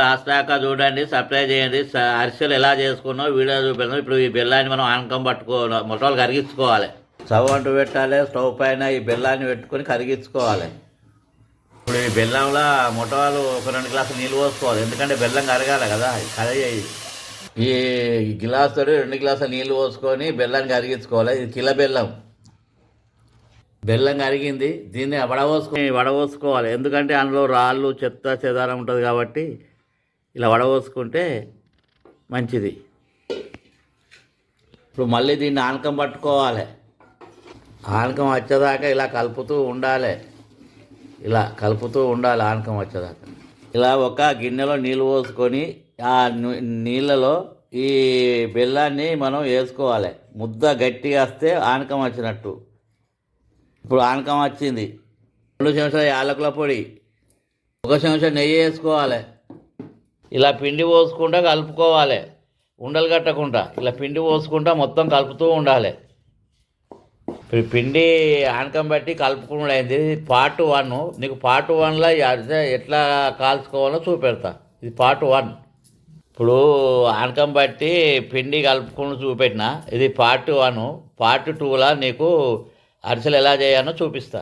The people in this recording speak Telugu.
లాస్ట్ దాకా చూడండి సబ్స్క్రైబ్ చేయండి. అరిసెలు ఎలా చేసుకున్నావు వీడియో చూపిస్తున్నాం ఇప్పుడు ఈ బెల్లాన్ని మనం ఆనకం పట్టుకోవాలి మొట్టలు కరిగించుకోవాలి. స్టవ్ అంటు పెట్టాలి స్టవ్ పైన ఈ బెల్లాన్ని పెట్టుకొని కరిగించుకోవాలి. ఇప్పుడు ఈ బెల్లంలో మొట్టవాళ్ళు ఒక రెండు గ్లాసులు నీళ్ళు పోసుకోవాలి. ఎందుకంటే బెల్లం కరగాలి కదా కరిగి ఈ గిలాస్ తోటి రెండు గ్లాసులు నీళ్ళు పోసుకొని బెల్లాన్ని కరిగించుకోవాలి. ఇది కిల బెల్లం. బెల్లం కరిగింది దీన్ని వడవోసుకొని వడవోసుకోవాలి ఎందుకంటే అందులో రాళ్ళు చెత్త చెదారం ఉంటుంది కాబట్టి ఇలా వడబోసుకుంటే మంచిది. ఇప్పుడు మళ్ళీ దీన్ని ఆనకం పట్టుకోవాలి. ఆనకం వచ్చేదాకా ఇలా కలుపుతూ ఉండాలి. ఇలా కలుపుతూ ఉండాలి ఆనకం వచ్చేదాకా. ఇలా ఒక గిన్నెలో నీళ్ళు పోసుకొని ఆ నీళ్ళలో ఈ బెల్లాన్ని మనం వేసుకోవాలి. ముద్ద గట్టిగా వస్తే ఆనకం వచ్చినట్టు. ఇప్పుడు ఆనకం వచ్చింది. రెండు చెంచాల యాలకుల పొడి ఒక చెంచా నెయ్యి వేసుకోవాలి. ఇలా పిండి పోసుకుంటా కలుపుకోవాలి. ఉండలు కట్టకుండా ఇలా పిండి పోసుకుంటా మొత్తం కలుపుతూ ఉండాలి. పిండి ఆనకం బట్టి కలుపుకుండా అయింది ఇది పార్ట్ వన్. నీకు పార్ట్ వన్లో ఎట్లా కాల్చుకోవాలో చూపెడతా. ఇది పార్ట్ వన్. ఇప్పుడు ఆనకం బట్టి పిండి కలుపుకుని చూపెట్టిన ఇది పార్ట్ వన్. పార్ట్ టూలో నీకు అరిసెలు ఎలా చేయాలో చూపిస్తా.